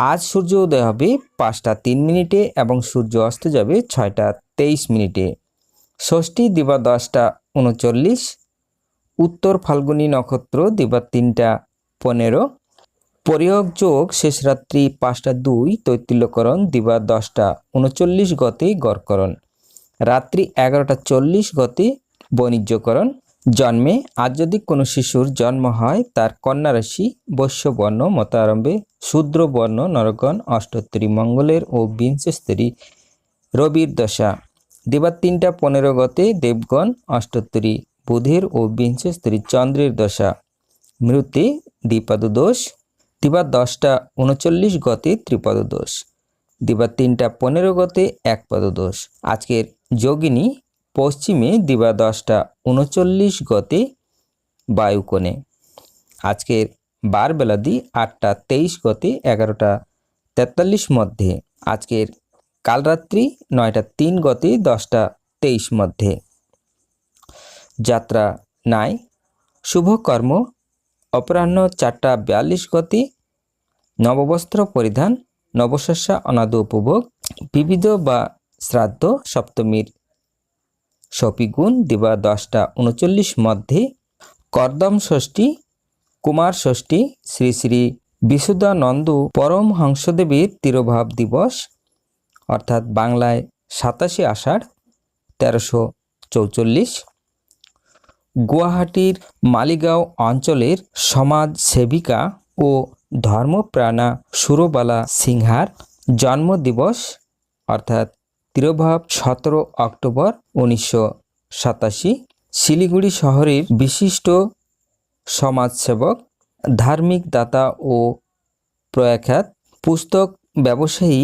আজ সূর্য উদয় হবে পাঁচটা তিন মিনিটে এবং সূর্য অস্ত যাবে ছয়টা তেইশ মিনিটে। ষষ্ঠী দিবা দশটা উনচল্লিশ, উত্তর ফাল্গুনী নক্ষত্র দিবা তিনটা পনেরো, পরিয়োগ যোগ শেষ রাত্রি পাঁচটা দুই তৈতিল্যকরণ দিবা দশটা উনচল্লিশ গতে গড়করণ, রাত্রি এগারোটা চল্লিশ গতে বাণিজ্যকরণ জন্মে আজ যদি কোনো শিশুর জন্ম হয়, তার কন্যা রাশি বৈশ্যবর্ণ মতারম্ভে শূদ্র বর্ণ নরগণ অষ্টোত্তরী মঙ্গলের ও বিংশস্তরী রবির দশা। দিবার তিনটা পনেরো গতে দেবগণ অষ্টোত্তরী বুধের ও বিংশস্তরী চন্দ্রের দশা। মৃতে দ্বিপাদ দোষ দিবার দশটা উনচল্লিশ গতে ত্রিপদ দোষ দিবার তিনটা পনেরো গতে এক পদ দোষ আজকের যোগিনী পশ্চিমে দিবা দশটা উনচল্লিশ গতে বায়ুকোণে। আজকের বার বেলাদি আটটা তেইশ গতে এগারোটা তেতাল্লিশ মধ্যে। আজকের কাল রাত্রি নয়টা তিন গতে দশটা তেইশ মধ্যে। যাত্রা নাই। শুভ কর্ম। অপরাহ্ন চারটা বিয়াল্লিশ গতি। নববস্ত্র পরিধান। নবশস্যা অনাদ উপভোগ বিবিধ বা শ্রাদ্ধ সপ্তমীর সপিগুণ দিবা দশটা উনচল্লিশ মধ্যে কর্দম ষষ্ঠী, কুমার ষষ্ঠী, শ্রী শ্রী বিশুদ্ধানন্দ পরম হংসদেবের তিরোভাব দিবস, অর্থাৎ বাংলায় সাতাশে আষাঢ়, তেরোশো চৌচল্লিশ। গুয়াহাটির মালিগাঁও অঞ্চলের সমাজ সেবিকা ও ধর্মপ্রাণা সুরবালা সিংহার জন্মদিবস, অর্থাৎ তিরোভাব সতেরো অক্টোবর উনিশশো সাতাশি। শিলিগুড়ি শহরের বিশিষ্ট সমাজসেবক, ধার্মিক দাতা ও প্রয়াখ্যাত পুস্তক ব্যবসায়ী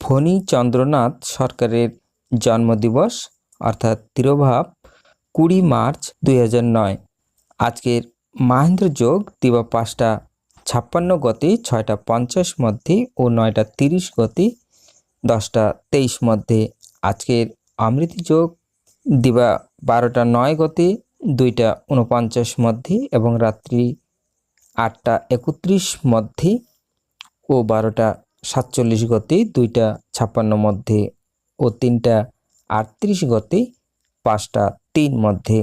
ফণী চন্দ্রনাথ সরকারের জন্মদিবস, অর্থাৎ তিরোভাব, কুড়ি মার্চ দুই আজকের মাহেন্দ্র যোগ দিবা পাঁচটা ছাপ্পান্ন গতি, ছয়টা পঞ্চাশ মধ্যে ও নয়টা তিরিশ গতি দশটা তেইশ মধ্যে। আজকের অমৃতি যোগ দিবা বারোটা নয় গতি, দুইটা উনপঞ্চাশ মধ্যে এবং রাত্রি আটটা একত্রিশ মধ্যে ও বারোটা সাতচল্লিশ গতি, দুইটা ছাপ্পান্ন মধ্যে ও তিনটা আটত্রিশ গতি, পাঁচটা তিন মধ্যে।